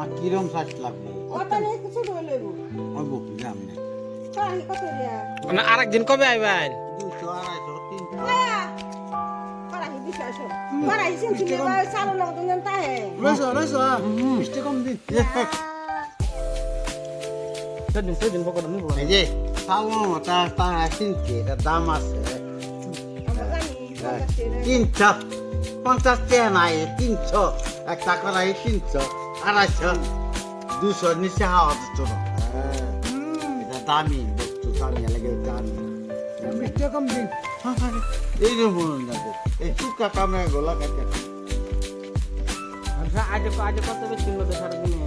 আর কিরম শ্বাস লাগবে? না আরেকদিন কবে আইবেন? দাম আছে। তিনশো পঞ্চাশ টাকা নাই তিনশো। এক টাকা নাই তিনশো আড়াইশো। দুশো নিচে হাওয়া দিত না। এটা দামি বস্তু দামি লাগে দামি। এই যে না এই চুকা কামে গোলা কাটে আজ আজ কত বেশি মতো সারাদিনে?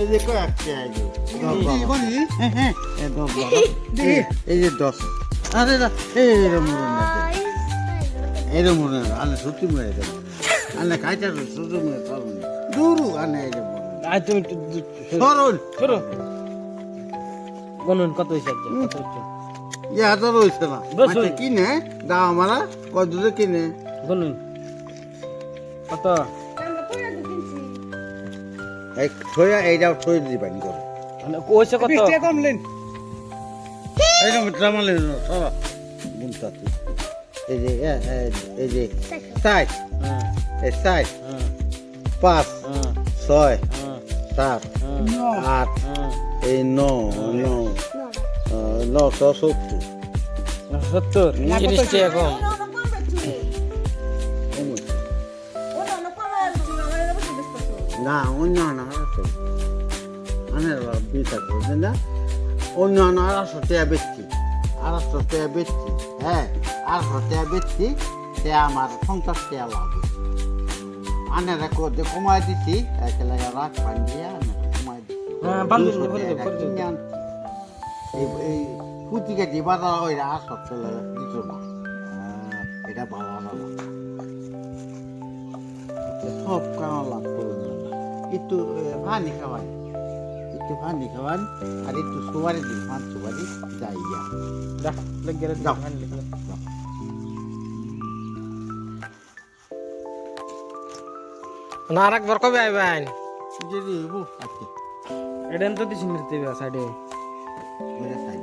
এই যে কয়েক টাকা এই যে দশ আরে এই না। এর মনে না আনে সত্যি মরে যাবে আনে খাইতে সত্যি মরে সরল দূরু আনে এর মনে আজ তুমি একটু সরল শুরু গনুন কত হয়েছে কত হচ্ছে? ইয়া তো রয়েছে না। আচ্ছা। কিনে দাও আমারা কত দূরে কিনে। গনুন কত? এই ছয়া এইটাও ছয় দিবানি করে মানে কইছে কত? এইরকম ট্রামালে সরা। বুনতাছি এই যে এই যে সাইড হ্যাঁ এই সাইড হ্যাঁ পাঁচ হ্যাঁ ছয় হ্যাঁ সাত হ্যাঁ আট হ্যাঁ এই ন নশো সত্তর সত্তর তিরিশ টাকা কম। না অন্য না আড়াইশো আনের বিচার করবেন না অন্য না আড়াইশো টাকা বেচছি আড়াইশো টাকা বেচছি হ্যাঁ আড়াইশো টাকা বেচছি সে আমার পঞ্চাশ টাকা হয়েছে। আনের করতে কমাই দিছি একেলগে রাখ পান দিয়ে কমাই হ্যাঁ, আনছি। এই পুঁতিকে দিবা না ওই আড়াইশো টাকা দিত না। এটা ভালো না। সব কারণ লাভ করুন না। একটু ভানি খাওয়ান একটু ভানি খাওয়ান আর একটু সুবারি দিন পাঁচ সুবারি যাই গিয়া দা লেগে রে দাও। না আরেকবার কবে আইবেন যদি হব আজকে এডেন তো দিছি মিরতে সাইডে মেরে সাইডে